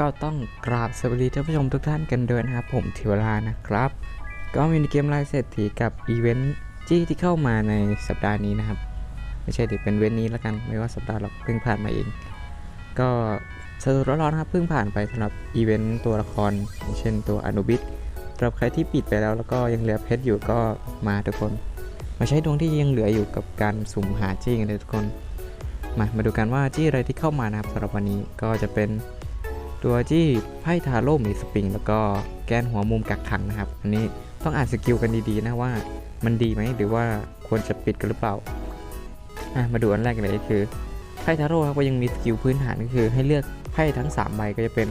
ก็ต้องกราบสวัสดีท่านผู้ชมทุกท่านกันด้วยนะครับ ผมทิวรานะครับ ก็มีเกมไลายเศรษฐีกับอีเวนต์จี้ที่เข้ามาในสัปดาห์นี้นะครับ ไม่ใช่ดิเป็นเว้นนี้แล้วกัน ไม่ว่าสัปดาห์หรอกเพิ่งผ่านมาเอง ก็สดๆร้อนๆนะครับเพิ่งผ่านไปสำหรับอีเวนต์ตัวละครอย่างเช่นตัวอนุบิสสำหรับใครที่ปิดไปแล้วแล้วก็ยังเหลือเพชรอยู่ก็มาทุกคน มาใช้ดวงที่ยังเหลืออยู่กับการสุ่มหาจี้กันเลยทุกคน มามาดูกันว่าจี้อะไรที่เข้ามานะครับสำหรับวันนี้ก็จะเป็น ตัวจี้ไพ่ทาโร่มีสปริง แล้วก็แกนหัวมุมกักขังนะครับ อันนี้ต้องอ่านสกิลกันดีๆนะว่ามันดีไหมหรือว่าควรจะปิดกันหรือเปล่าอะมาดูอันแรกกันเลยก็คือไพ่ทาโร่ครับก็ยังมีสกิลพื้นฐานก็คือให้เลือกไพ่ทั้ง 3 ใบก็จะเป็น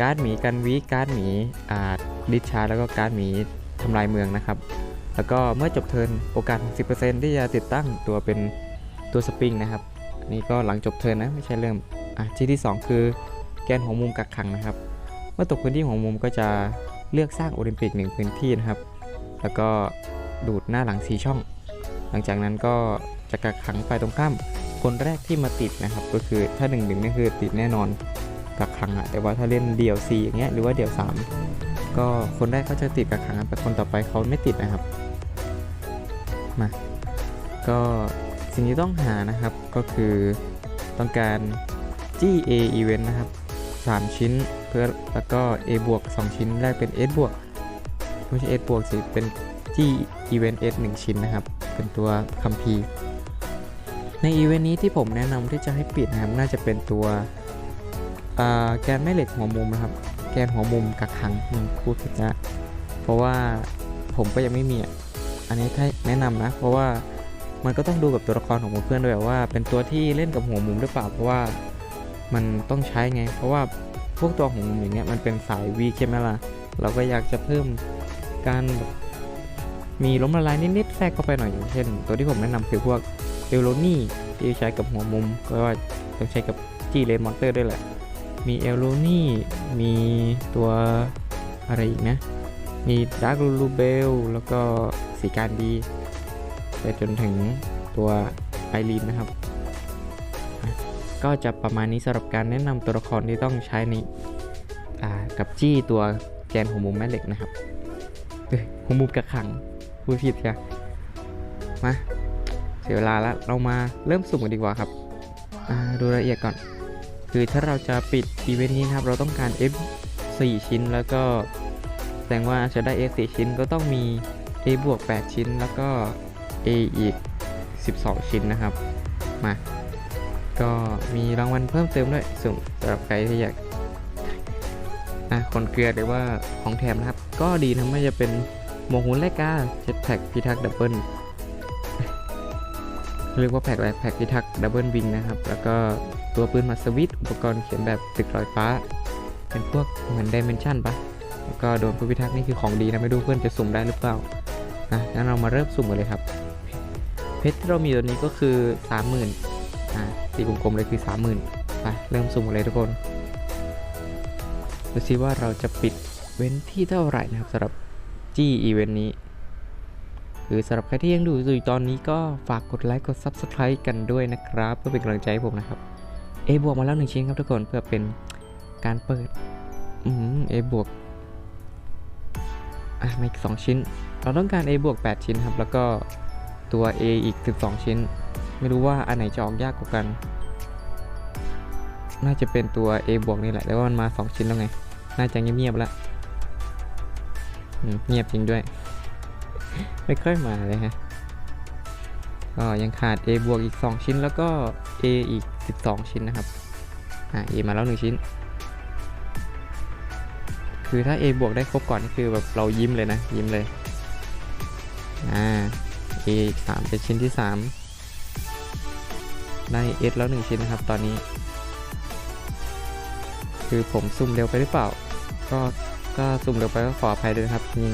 การ์ดหมีกันวีการ์ดหมีอ่าดิชาร์แล้วก็การ์ดหมีทำลายเมืองนะครับ แล้วก็เมื่อจบเทิร์นโอกาส 60%ที่จะติดตั้งตัวเป็นตัวสปริงนะครับอันนี่ก็หลังจบเทิร์นนะไม่ใช่เริ่มอะที่ที่ 2 คือ แกนของมุมกักขังนะครับ เมื่อตกพื้นที่ของมุมก็จะเลือกสร้างโอลิมปิกหนึ่งพื้นที่นะครับ แล้วก็ดูดหน้าหลังสีช่อง หลังจากนั้นก็จะกักขังฝ่ายตรงข้ามคนแรกที่มาติดนะครับ ก็คือถ้า1นึ่งนี่คือติดแน่นอนกักขังอะแต่ว่าถ้าเล่นเดี่ยว4อย่างเงี้ยหรือว่าเดี่ยว 3 ก็คนแรกเขาจะติดกักขังแต่คนต่อไปเขาไม่ติดนะครับมาก็สิ่งที่ต้องหานะครับก็คือต้องการ GA Event นะครับ 3 ชิ้น เพื่อแล้วก็ A บวก2ชิ้นแรกเป็น S บวกไม่ใช่ S บวกสิเป็น G Event S 1 ชิ้นนะครับ เป็นตัวคัมภีร์ในอีเวนต์นี้ที่ผมแนะนำที่จะให้ปิดนะครับ น่าจะเป็นตัวแกนแม่เหล็กหัวมุมนะครับ แกนหัวมุมกักขังอืมพูดผิดนะเพราะว่าผมก็ยังไม่มีอันนี้ถ้าแนะนำนะ เพราะว่ามันก็ต้องดูกับตัวละครของเพื่อนด้วยว่า เป็นตัวที่เล่นกับหัวมุมหรือเปล่าเพราะว่า มันต้องใช้ไง เพราะว่าพวกตัวของมุมอย่างเงี้ยมันเป็นสายวีใช่ไหมล่ะเราก็อยากจะเพิ่มการแบบมีล้มละลายนิดๆแทรกเข้าไปหน่อยอย่างเช่น ตัวที่ผมแนะนำคือพวกเอลโลนี่ที่ใช้กับหัวมุมก็ว่าต้องใช้กับจีเลนมอนเตอร์ด้วยแหละ มีเอลโลนี่มีตัวอะไรอีกนะ มีดาร์กลูเบลแล้วก็สีการดีไปจนถึงตัวไอรีนนะครับ ก็จะประมาณนี้สำหรับการแนะนำตัวละครที่ต้องใช้ในกับจี้ตัวแกนหัวมุมแม่เหล็กนะครับหัวมุมกระขังพูดผิดค่มาเสียเวลาแล้วเรามาเริ่มสุ่มกันดีกว่าครับดูรายละเอียดก่อน คือถ้าเราจะปิดอีเวนต์นี้นะครับ เราต้องการ F 4 ชิ้นแล้วก็แสดงว่าจะได้ A 4ชิ้นก็ต้องมี A บวก8ชิ้นแล้วก็ A อีก 12 ชิ้นนะครับ มา ก็มีรางวัลเพิ่มเติมด้วยสุ่มสำหรับใครที่อยากอะคนเกลือหรือว่าของแถมนะครับ ก็ดีนะไม่จะเป็นโมหุนแลกาเจ็ตแพ็กพิทักษ์ดับเบิลเรียกว่าแพ็กอะไรแพ็กพิทักษ์ดับเบิลวิงนะครับ แล้วก็ตัวปืนมัสวิตอุปกรณ์เขียนแบบตึกลอยฟ้า เป็นพวกเหมือนดิเมนชันปะแล้วก็โดนผู้พิทักษ์นี่คือของดีนะไม่รู้เพื่อนจะสุ่มได้หรือเปล่านะงั้นเรามาเริ่มสุ่มกันเลยครับ เพชรที่เรามีตัวนี้ก็คือ 30,000 อ่าตีกลมๆเลยคือ 30,000ไปเริ่มสุ่มเลยทุกคนดูซิว่าเราจะปิดเว้นที่เท่าไหร่นะครับสำหรับจี้อีเวนต์นี้คือสำหรับใครที่ยังดูอยู่ตอนนี้ก็ฝากกดไลค์กด Subscribe กันด้วยนะครับ เพื่อเป็นกำลังใจให้ผมนะครับ A บวกมาแล้วหนึ่งชิ้นครับทุกคนเพื่อเป็นการเปิดอืม A บวกอะมาอีก2ชิ้น เราต้องการ A บวก8ชิ้นครับ แล้วก็ตัว A อีก 12 ชิ้น ไม่รู้ว่าอันไหนจะออกยากกว่ากัน น่าจะเป็นตัว A บวกนี่แหละ แต่ว่ามันมา 2 ชิ้นแล้วไง น่าจะเงียบๆแล้วเงียบจริงด้วย ไม่ค่อยมาเลยฮะ ก็ยังขาด A บวกอีก 2 ชิ้นแล้วก็ A อีก 12 ชิ้นนะครับ อะ A มาแล้ว 1 ชิ้น คือถ้า A บวกได้ครบก่อนนี่คือแบบเรายิ้มเลยนะ ยิ้มเลย อ่า A อีกสามเป็นชิ้นที่ 3 ได้ S แล้ว1ชิ้นนะครับ ตอนนี้ คือผมซุ่มเร็วไปหรือเปล่า ก็ก็ซุ่มเร็วไปก็ขออภัยด้วยนะครับนี่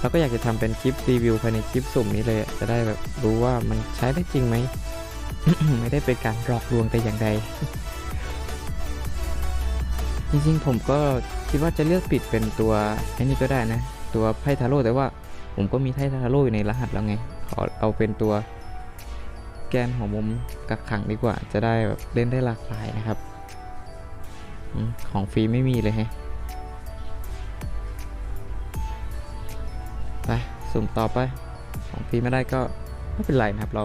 เราก็อยากจะทำเป็นคลิปรีวิวภายในคลิปสุ่มนี้เลย จะได้แบบรู้ว่ามันใช้ได้จริงไหม ไม่ได้เป็นการหลอกลวงแต่อย่างใด จริงๆผมก็คิดว่าจะเลือกปิดเป็นตัวไอ้นี่ก็ได้นะ ตัวไพ่ทาโร่แต่ว่าผมก็มีไพ่ทาโร่อยู่ในรหัสแล้วไง ขอเอาเป็นตัว แกนหัวมุมกักขังดีกว่า จะได้แบบเล่นได้หลากหลายนะครับของฟรีไม่มีเลยฮะไปสุ่มต่อไป ของฟรีไม่ได้ก็ไม่เป็นไรนะครับเรา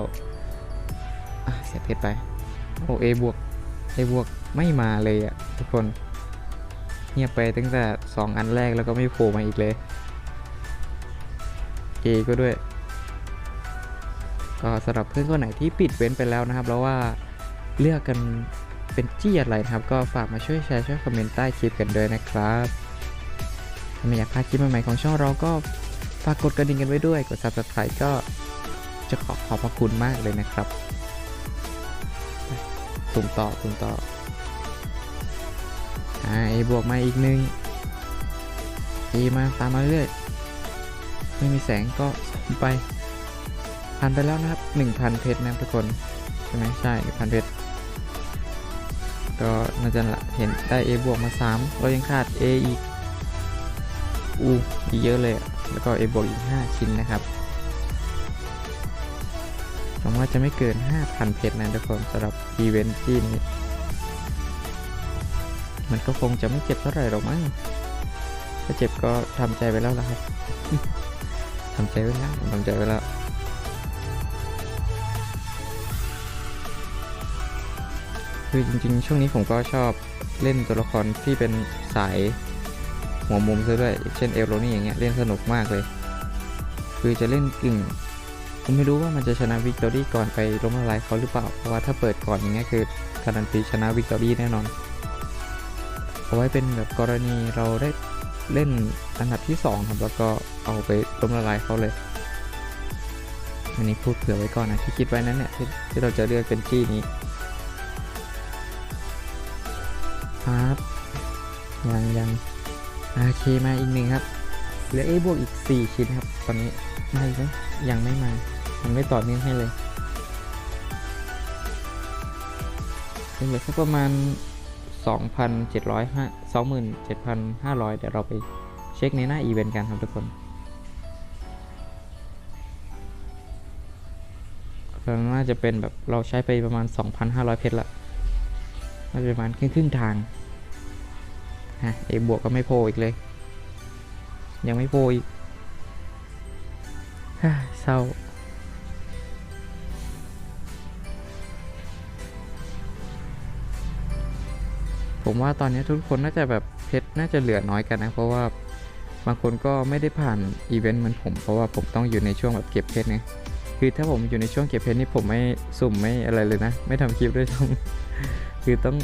เสียเพชรไปโอเอบวกเอบวกไม่มาเลยอะทุกคนเงียบไปตั้งแต่ 2 อันแรกแล้วก็ไม่โผล่มาอีกเลย A ก็ด้วย ก็สำหรับเพื่อนคนไหนที่ปิดเว้นไปแล้วนะครับ แล้วว่าเลือกกันเป็นจี้อะไรนะครับ ก็ฝากมาช่วยแชร์ช่วยคอมเมนต์ใต้คลิปกันด้วยนะครับถ้าไม่อยากพลาดคลิปใหม่ๆของช่องเราก็ฝากกดกระดิ่งกันไว้ด้วย กด subscribe ก็จะขอขอบพระคุณมากเลยนะครับสุ่มต่อสุ่มต่อไอ่า A บวกมาอีกหนึ่ง A มาตามมาเรื่อยไม่มีแสงก็สุ่มไป ผ่านไปแล้วนะครับ 1,000 เพชรนะทุกคนใช่ไหมใช่1,000 เพชรก็น่าจะเห็นได้ A บวกมา 3 เรายังขาด A อีกอูอีเยอะเลย แล้วก็ A บวกอีก 5 ชิ้นนะครับหวังว่าจะไม่เกิน 5,000 เพชรนะทุกคนสำหรับอีเวนต์ที่นี้ มันก็คงจะไม่เจ็บเท่าไหร่หรอกมั้งถ้าเจ็บก็ทำใจไปแล้วละครับทำใจไว้แล้วทำใจไว้แล้ว คือจริงๆ ช่วงนี้ผมก็ชอบเล่นตัวละครที่เป็นสายหัวมุมซะด้วย เช่นเอลโรนี่อย่างเงี้ยเล่นสนุกมากเลย คือจะเล่นกึ่งผมไม่รู้ว่ามันจะชนะวิกตอรี่ก่อนไปล้มละลายเขาหรือเปล่า เพราะว่าถ้าเปิดก่อนอย่างเงี้ยคือการันตีชนะวิกตอรี่แน่นอน เอาไว้เป็นแบบกรณีเราได้เล่นอันดับที่2ครับแล้วก็เอาไปล้มละลายเขาเลย อันนี้พูดเผื่อไว้ก่อนนะที่คิดไว้นั้นเนี่ยที่ที่เราจะเลือกเป็นจี้นี้ ครับยังยังโอเคมาอีกหนึ่งครับเหลือ A บวกอีก 4 ชิ้นครับ ตอนนี้มาอีกไหมยังไม่มายังไม่ต่อเนื่องให้เลยยังเหลือสักประมาณ 2,700 27,500 เดี๋ยวเราไปเช็คในหน้าอีเวนต์กันครับทุกคนก็น่าจะเป็นแบบเราใช้ไปประมาณ 2,500 เพชรละ น่าจะประมาณครึ่งครึ่งทางฮะเอบวกก็ไม่โผล่อีกเลย ยังไม่โผล่อีกฮ่าเศร้าผมว่าตอนนี้ทุกคนน่าจะแบบเพชรน่าจะเหลือน้อยกันนะ เพราะว่าบางคนก็ไม่ได้ผ่านอีเวนต์เหมือนผมเพราะว่าผมต้องอยู่ในช่วงแบบเก็บเพชรไงคือถ้าผมอยู่ในช่วงเก็บเพชรนี่ผมไม่สุ่มไม่อะไรเลยนะ ไม่ทำคลิปด้วยซ้ำ คือต้อง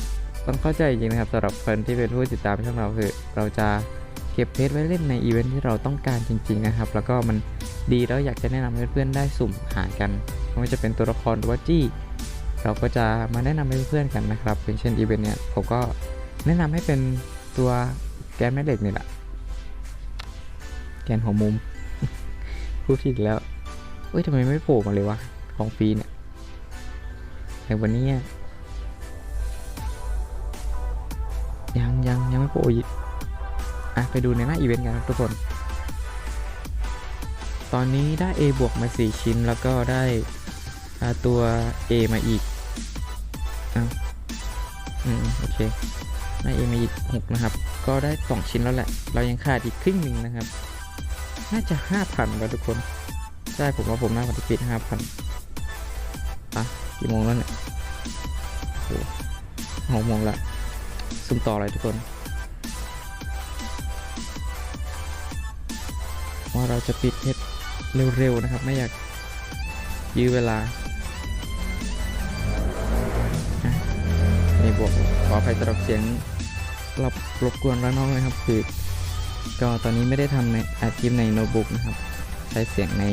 ต้องเข้าใจจริงนะครับสำหรับคนที่เป็นผู้ติดตามช่องเราคือ เราจะเก็บเพชรไว้เล่นในอีเวนต์ที่เราต้องการจริงๆนะครับ แล้วก็มันดีแล้วอยากจะแนะนำให้เพื่อนๆได้สุ่มหากันไม่ว่าจะเป็นตัวละครหรือว่าจี้เราก็จะมาแนะนำให้เพื่อนๆกันนะครับเป็นเช่นอีเวนต์เนี้ยผมก็แนะนำให้เป็นตัวแกนแม่เหล็กนี่แหละแกนหัวมุมพูดผิดแล้วเอ้ยทำไมไม่โผล่มาเลยวะของฟรีเนี่ยในวันนี้ ยังยังยังไม่โผล่อีกอะไปดูในหน้าอีเวนต์กันครับทุกคน ตอนนี้ได้ A บวกมา 4 ชิ้นแล้วก็ได้ตัว A มาอีกอ้าวอืมโอเคได้ A มาอีก6นะครับ ก็ได้ 2 ชิ้นแล้วแหละ เรายังขาดอีกครึ่งหนึ่งนะครับ น่าจะ 5,000แล้วทุกคน ใช่ผมว่าผมน่าจะปิด5,000อะกี่โมงแล้วเนี่ยโอ้โหหกโมงละ สุ่มต่อเลยทุกคน ว่าเราจะปิดเพชรเร็วๆนะครับ ไม่อยากยื้อเวลาอะนี่บวกขออภัยสำหรับเสียงรบรบกวนแล้วน้องเลยครับ คือ ก็ตอนนี้ไม่ได้ทำในอาชีพในโน้ตบุ๊กนะครับ ใช้เสียงใน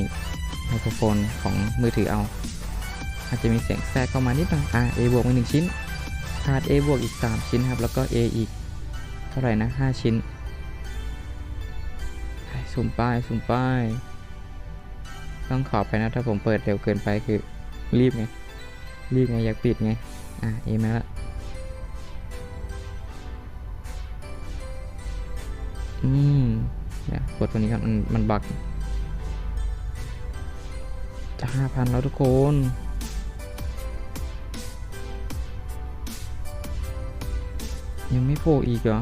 ไมโครโฟนของมือถือเอา อาจจะมีเสียงแทรกเข้ามานิดหน่อยอะ A บวกมาหนึ่งชิ้นาด A บวกอีก 3 ชิ้นครับ แล้วก็ A อีก เท่าไหร่นะ 5 ชิ้นสุ่มป้ายสุ่มป้าย ต้องขอไปนะถ้าผมเปิดเร็วเกินไปคือรีบไง รีบไง อยากปิดไง อะเอมาละอืมเดี๋ยวกดตัวนี้ครับ มันมันบักจะห้าพันแล้วทุกคน ยังไม่โผล่อีกเหรอ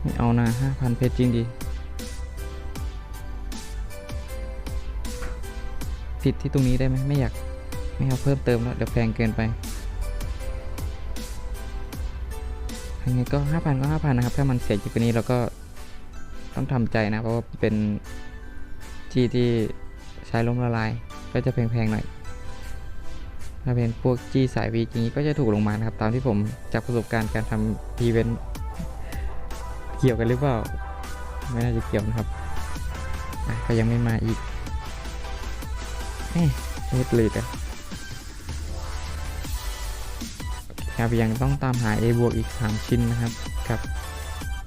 ไม่เอานะห้าพันเพชรจริงดิ ติดที่ตรงนี้ได้ไหมไม่อยาก ไม่เอาเพิ่มเติมแล้ว เดี๋ยวแพงเกินไปยังไงก็ห้าพันก็ห้าพันนะครับ ถ้ามันเสียอยู่กว่านี้เราก็ต้องทำใจนะ เพราะว่าเป็นจีที่ใช้ล้มละลาย ก็จะแพงๆหน่อย ถ้าเป็นพวกจี้สายวีอย่างนี้ก็จะถูกลงมานะครับ ตามที่ผมจากประสบการณ์การทำอีเวนต์เกี่ยวกันหรือเปล่า ไม่น่าจะเกี่ยวนะครับอะก็ยังไม่มาอีกเอ๊ะเอ็ดเลยอะครับยังต้องตามหา A บวกอีก 3 ชิ้นนะครับ กับ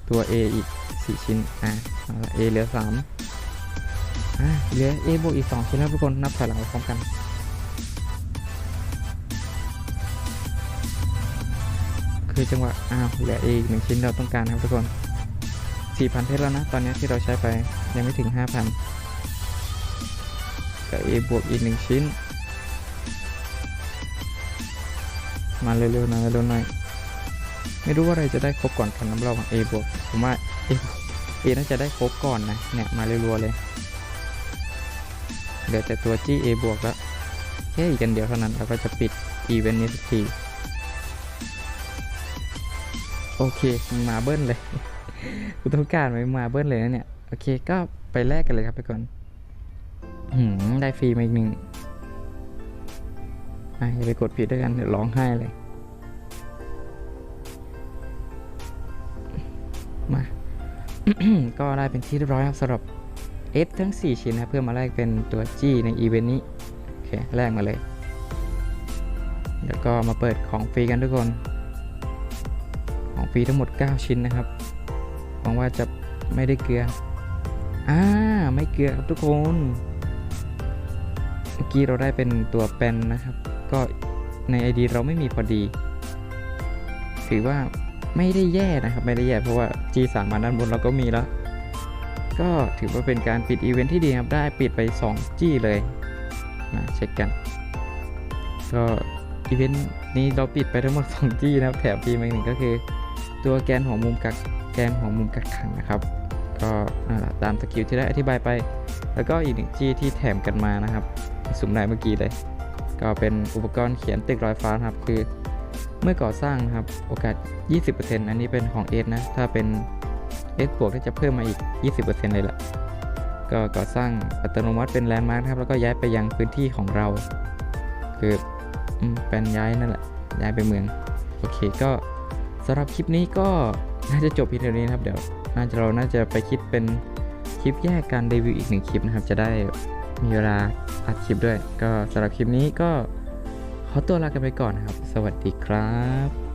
ตัว A อีก 4 ชิ้น อะเอเหลือ 3 อะเหลือ A บวกอีก 2 ชิ้นแล้วทุกคนนับถอยหลังพร้อมกัน คือจังหวะอ้าวเหลืออีกหนึ่งชิ้นเราต้องการนะครับทุกคน 4,000 เพชรแล้วนะ ตอนนี้ที่เราใช้ไปยังไม่ถึง 5,000กับ A บวกอีกหนึ่งชิ้น มาเร็วๆหน่อยเร็วๆหน่อยไม่รู้ว่าอะไรจะได้ครบก่อนกันน้ำเราของ A บวกผมว่า A A น่าจะได้ครบก่อนนะเนี่ยมาเรัวๆเลยเหลือแต่ตัวจี้ A บวกแล้วแค่อีกกันเดียวเท่านั้นเราก็จะปิดอีเวนต์นี้สักที โอเคมาเบิ้ลเลยกูต้องการไว้มาเบิ้ลเลยนะเนี่ย โอเคก็ไปแลกกันเลยครับไปก่อนหืมได้ฟรีมาอีกหนึ่งอย่าไปกดผิดด้วยกันเดี๋ยวร้องไห้เลย มา ก็ได้เป็นที่เรียบร้อยครับสำหรับ S ทั้ง 4 ชิ้นนะเพื่อมาแลกเป็นตัว G ในอีเวนต์นี้ โอเค แลกมาเลยเดี๋ยวก็มาเปิดของฟรีกันทุกคน ฟรีทั้งหมด 9 ชิ้นนะครับหวังว่าจะไม่ได้เกลืออ่าไม่เกลือครับทุกคนเมื่อกี้เราได้เป็นตัวเป็นนะครับ ก็ใน ID เราไม่มีพอดี ถือว่าไม่ได้แย่นะครับ ไม่ได้แย่เพราะว่า G3 มาด้านบนเราก็มีแล้ว ก็ถือว่าเป็นการปิดอีเวนท์ที่ดีครับ ได้ปิดไป 2 G เลยมาเช็คกัน ก็อีเวนต์นี้เราปิดไปทั้งหมด2 G นะครับ แถมฟีมาหนึ่งก็คือ ตัวแกนหัวมุมกักแกนหัวมุมกักขังนะครับ ก็ตามสกิลที่ได้อธิบายไป แล้วก็อีกหนึ่งจี้ที่แถมกันมานะครับสุ่มได้เมื่อกี้เลย ก็เป็นอุปกรณ์เขียนตึกลอยฟ้าครับ คือเมื่อก่อสร้างนะครับโอกาส 20%อันนี้เป็นของ S นะ ถ้าเป็น S บวกก็จะเพิ่มมาอีก 20%เลยล่ะก็ก่อสร้างอัตโนมัติเป็นแลนด์มาร์คครับ แล้วก็ย้ายไปยังพื้นที่ของเรา คือเป็นย้ายนั่นแหละย้ายไปเมือง โอเคก็ สำหรับคลิปนี้ก็น่าจะจบเพียงเท่านี้นะครับ เดี๋ยวน่าจะเราน่าจะไปคิดเป็นคลิปแยกการรีวิวอีกหนึ่งคลิปนะครับ จะได้มีเวลาอัดคลิปด้วย ก็สำหรับคลิปนี้ก็ขอตัวลากันไปก่อนนะครับ สวัสดีครับ